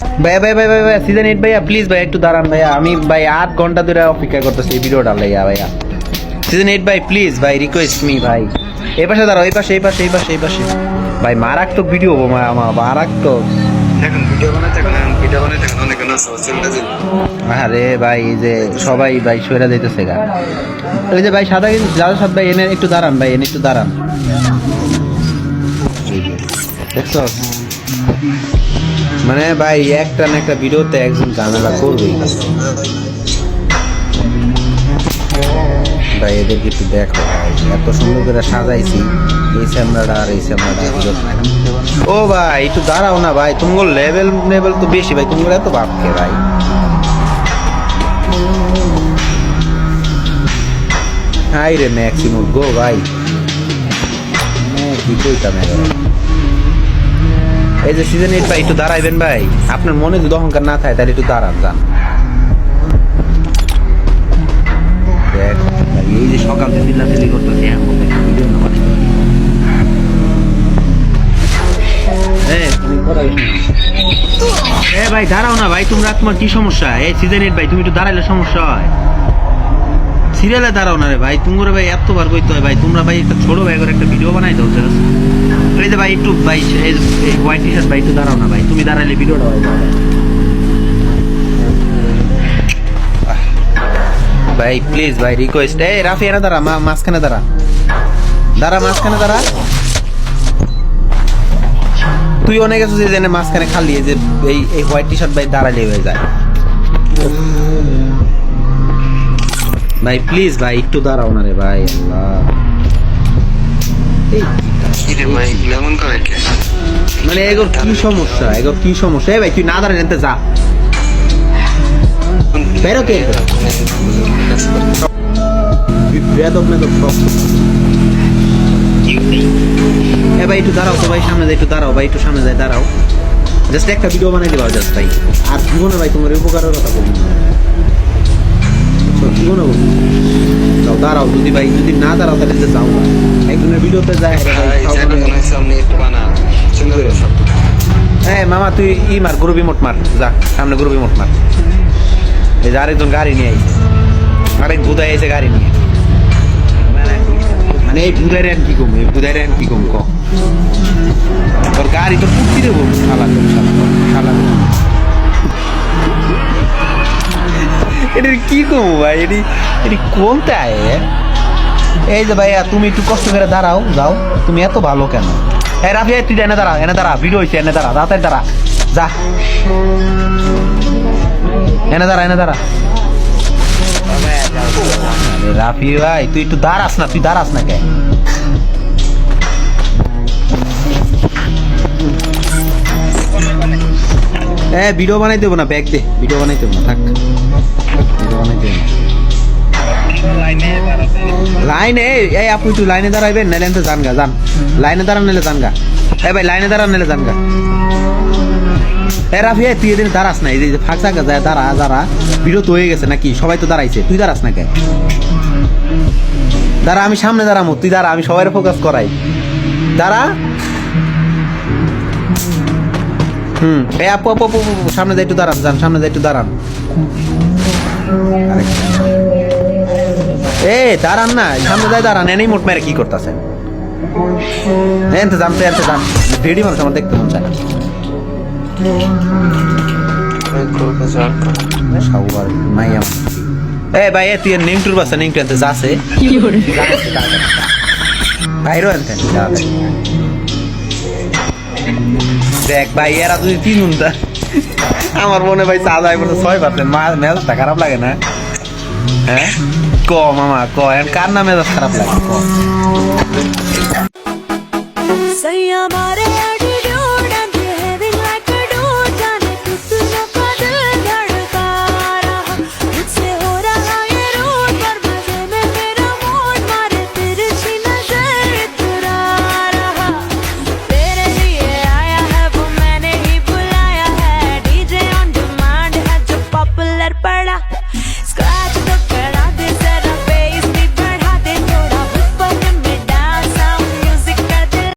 ভাইয়া ভাই ভাই ভাই ভাই সিজন এইট ভাইয়া প্লিজ ভাই একটু দাঁড়ান ভাইয়া। আমি ভাই আট ঘণ্টা ধরে অপেক্ষা করতেছি এই ভিডিওটা লাইয়া ভাইয়া। সিজন এইট ভাই প্লিজ ভাই রিকোয়েস্ট মি ভাই। এই পাশে দাঁড়াও এই পাশে এই পাশে এই পাশে এই পাশে। ভাই মারাত্মক ভিডিও আমার মারাত্মক। এখন ভিডিও বানাতে এখন ভিডিও বানাতে এখন অনেক সোশ্যাল আরে ভাই যে সবাই ভাই সইরা যাইতেছে গা। ওই যে ভাই সাদা কিন্তু যারা সাদ ভাই এনে একটু দাঁড়ান ভাই এনে একটু দাঁড়ান। দেখছ? মানে ভাই, একটা না একটা ভিডিওতে একজন ঝামেলা করবেই। ভাই, এদেরকে একটু দেখো ভাই, এত সুন্দর করে সাজাইছি। এই স্যামরাটা আর এই স্যামরাটা ও ভাই, একটু দাঁড়াও না ভাই, তোমার লেভেল লেভেল তো বেশি ভাই, তোমার এত ভাবকে ভাই। হাই রে ম্যাক্সিমুম গো ভাই। কি কইতাম এবারে এই যে সিজন এইট ভাই একটু দাঁড়াইবেন ভাই। আপনার মনে যদি অহংকার না থাকে, তাহলে একটু দাঁড়ান, যান। এই যে সকাল থেকে চিল্লাচিল্লি করতেছে। এ ভাই, দাঁড়াও না ভাই, তোমরা, তোমার কি সমস্যা? এই সিজন এইট ভাই, তুমি একটু দাঁড়াইলে সমস্যা হয়। সিরিয়ালে দাঁড়াও না রে ভাই তোমরা ভাই এতবার কইতে হয় ভাই, তোমরা ভাই একটা ছোট ভাই করে একটা ভিডিও বানাই দাও এই ভাই, একটু ভাই হোয়াইট টি শার্ট ভাই, একটু দাঁড়াও না ভাই, তুমি দাঁড়াইলে ভিডিওটা হয় ভাই প্লিজ ভাই রিকোয়েস্ট এই, রাফি, এনে দাঁড়া মাঝখানে দাঁড়া। দাঁড়া, মাঝখানে দাঁড়া। তুই অনেক আছো যে জেনে মাঝখানে খালি যে এই এই হোয়াইট টি শার্ট ভাই দাঁড়ালে হয়ে যায়। ভাই প্লিজ ভাই, একটু দাঁড়াও না রে ভাই, আল্লাহ। মানে এগোর কি সমস্যা? এগোর কি সমস্যা? ভাই, তুই না দাঁড়ান এনতে যা। বেরো কে? বেদব এ ভাই, একটু দাঁড়াও তো ভাই, সামনে যাই, একটু দাঁড়াও ভাই, একটু সামনে যাই, দাঁড়াও। জাস্ট একটা ভিডিও বানাই দিবা, জাস্ট ভাই। আর জীবনে ভাই, তোমার উপকারের কথা বলি। দাঁড়াও যদি ভাই যদি না দাঁড়াও তাহলে যে যাও একজনের ভিডিওতে যায় হ্যাঁ মামা তুই ই মার গরু বিমট মার। যা সামনে গরু বিমট মার। এই যে আরেকজন গাড়ি নিয়ে আইছে। আরেক বুধাই আইছে গাড়ি নিয়ে। মানে এই বুধাই রেন কি কম? এই বুধাই রেন কি কম? ক? তোর গাড়ি তো পুটি দেবো শালা শালা শালা এটির কি কম ভাই? এটি এটি কোনটা এ? এই যে ভাইয়া, তুমি একটু কষ্ট করে দাঁড়াও, যাও। তুমি এত ভালো কেন? এই রাফি এই তুই এনে দাঁড়া এনে দাঁড়া ভিডিও হয়েছে এনে দাঁড়া, তাড়াতাড়ি দাঁড়া। যা। এনে দাঁড়া এনে দাঁড়া। রাফি ভাই, তুই একটু দাঁড়াস না, তুই দাঁড়াস না কে হ্যাঁ ভিডিও বানাই দেবো না ব্যাগ দে। ভিডিও বানাই দেবো না, থাক। লাইনে এই আপু একটু লাইনে দাঁড়াইবেন নাহলে এনতে জান গা যান লাইনে দাঁড়ান নাহলে জান গা এই ভাই লাইনে দাঁড়ান নাহলে জান গা এ তুই এদিন দাঁড়াস না এই যে ফাঁক জায়গা যায় দাঁড়া দাঁড়া। ভিডিও তো হয়ে গেছে নাকি? সবাই তো দাঁড়াইছে তুই দাঁড়াস না কে দাঁড়া আমি সামনে দাঁড়ামো তুই দাঁড়া আমি সবাই ফোকাস করাই। দাঁড়া। হুম এই আপু আপু আপু, সামনে যাই একটু দাঁড়ান যান সামনে যাই একটু দাঁড়ান। এ দাঁড়ান না সামনে যাই দাঁড়ান এনেই মোট মেরে কি করতেছেন? যান তো যান ভিডিও মানুষ আমার দেখতে মন চায় না। এ ভাই এ তুই নিম টুর বাসা নিম টুর এনতে যাচ্ছে বাইরও এনতে দেখ ভাই এরা যদি তিন ঘণ্টা আমার মনে ভাই চাঁদ আয় বলে ছয় পার্সেন্ট মা মেজাজটা খারাপ লাগে না হ্যাঁ ক মামা ক এখন কার না মেজাজ খারাপ লাগে ক